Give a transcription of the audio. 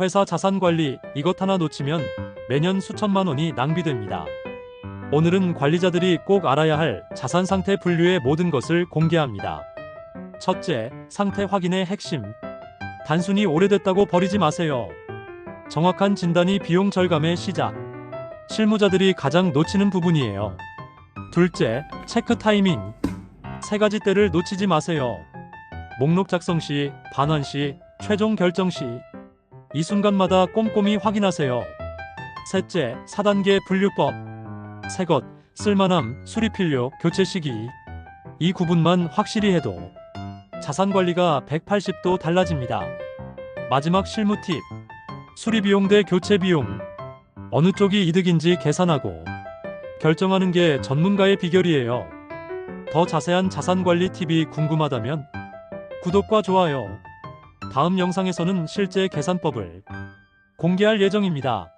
회사 자산 관리 이것 하나 놓치면 매년 수천만 원이 낭비됩니다. 오늘은 관리자들이 꼭 알아야 할 자산 상태 분류의 모든 것을 공개합니다. 첫째, 상태 확인의 핵심. 단순히 오래됐다고 버리지 마세요. 정확한 진단이 비용 절감의 시작. 실무자들이 가장 놓치는 부분이에요. 둘째, 체크 타이밍. 세 가지 때를 놓치지 마세요. 목록 작성 시, 반환 시, 최종 결정 시. 이 순간마다 꼼꼼히 확인하세요. 셋째, 4단계 분류법. 새 것, 쓸만함, 수리 필요, 교체 시기. 이 구분만 확실히 해도 자산 관리가 180도 달라집니다. 마지막 실무 팁. 수리 비용 대 교체 비용. 어느 쪽이 이득인지 계산하고 결정하는 게 전문가의 비결이에요. 더 자세한 자산 관리 팁이 궁금하다면 구독과 좋아요. 다음 영상에서는 실제 계산법을 공개할 예정입니다.